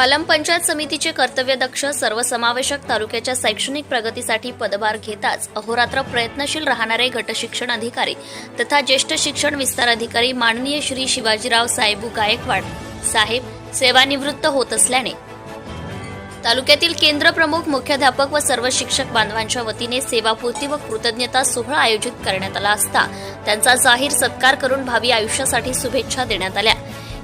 पालम पंचायत समितीचे कर्तव्यदक्ष सर्वसमावेशक तालुक्याच्या शैक्षणिक प्रगतीसाठी पदभार घेताच अहोरात्र प्रयत्नशील राहणारे गटशिक्षण अधिकारी तथा ज्येष्ठ शिक्षण विस्तार अधिकारी माननीय श्री शिवाजीराव साहेबू गायकवाड साहेब सेवानिवृत्त होत असल्याने तालुक्यातील केंद्र प्रमुख मुख्याध्यापक व सर्व शिक्षक बांधवांच्या वतीने सेवापूर्ती व कृतज्ञता सोहळा आयोजित करण्यात आला असता त्यांचा जाहीर सत्कार करून भावी आयुष्यासाठी शुभेच्छा देण्यात आल्या.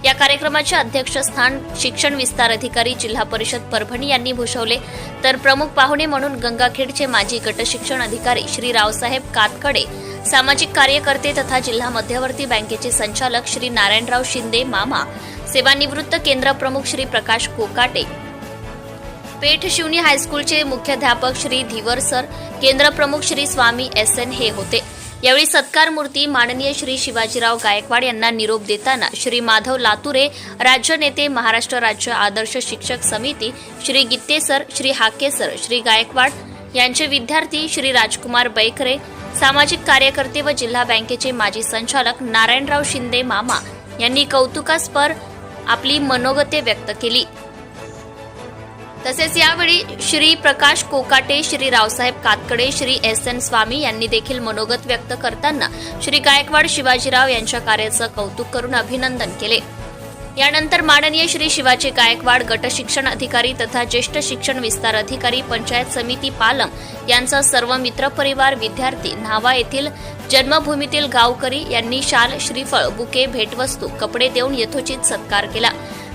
या कार्यक्रमाचे अध्यक्षस्थान शिक्षण विस्तार अधिकारी जिल्हा परिषद परभणी यांनी भूषवले. तर प्रमुख पाहुणे म्हणून गंगाखेडचे माजी गटशिक्षण अधिकारी श्री रावसाहेब कातकडे सामाजिक कार्यकर्ते तथा जिल्हा मध्यवर्ती बँकेचे संचालक श्री नारायणराव शिंदे मामा सेवानिवृत्त केंद्र प्रमुख श्री प्रकाश कोकाटे पेठ शिवनी हायस्कूलचे मुख्याध्यापक श्री धीवर सर केंद्र प्रमुख श्री स्वामी एस एन हे होते. यावेळी सत्कार मूर्ती माननीय श्री शिवाजीराव गायकवाड यांना निरोप देताना श्री माधव लातुरे राज्य नेते महाराष्ट्र राज्य आदर्श शिक्षक समिती श्री गित्तेसर श्री हाके सर श्री गायकवाड यांचे विद्यार्थी श्री राजकुमार बैकरे सामाजिक कार्यकर्ते व जिल्हा बँकेचे माजी संचालक नारायणराव शिंदे मामा यांनी कौतुकास्पर आपली मनोगते व्यक्त केली. तसेच यावेळी श्री प्रकाश कोकाटे श्री रावसाहेब कातकडे श्री एस एन स्वामी यांनी देखील मनोगत व्यक्त करताना श्री गायकवाड शिवाजीराव यांच्या कार्याचं कौतुक करून अभिनंदन केले. यानंतर माननीय श्री शिवाजी गायकवाड गट शिक्षण अधिकारी तथा ज्येष्ठ शिक्षण विस्तार अधिकारी पंचायत समिती पालम यांचा सर्व मित्रपरिवार विद्यार्थी न्हावा येथील जन्मभूमीतील गावकरी यांनी शाल श्रीफळ बुके भेटवस्तू कपडे देऊन यथोचित सत्कार केला.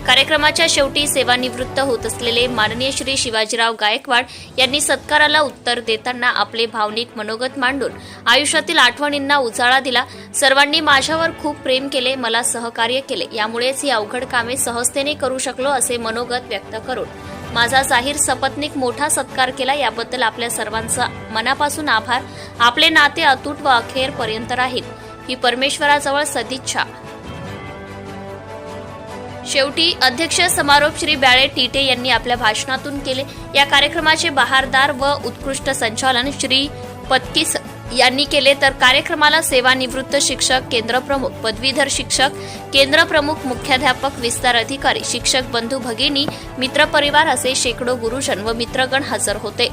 कार्यक्रमाच्या शेवटी सेवानिवृत्त होत असलेले माननीय श्री शिवाजीराव गायकवाड यांनी सत्काराला उत्तर देताना आपले भावनिक मनोगत मांडून आयुष्यातील आठवणींना उजाळा दिला. सर्वांनी माझ्यावर खूप प्रेम केले मला सहकार्य केले. यामुळेच ही अवघड कामे सहजतेने करू शकलो असे मनोगत व्यक्त करून माझा जाहीर सपत्नीक मोठा सत्कार केला. याबद्दल आपल्या सर्वांचा मनापासून आभार. आपले नाते अतूट व अखेरपर्यंत राहील. ही परमेश्वराजवळ सदिच्छा. शेवटी अध्यक्ष समारोप श्री ब्याळे टीटे यांनी आपल्या भाषणातून केले. या कार्यक्रमाचे बहारदार व उत्कृष्ट संचालन श्री पत्कीस यांनी केले. तर कार्यक्रमाला सेवानिवृत्त शिक्षक केंद्र प्रमुख पदवीधर शिक्षक केंद्र प्रमुख मुख्याध्यापक विस्तार अधिकारी शिक्षक बंधू भगिनी मित्रपरिवार असे शेकडो गुरुजन व मित्रगण हजर होते.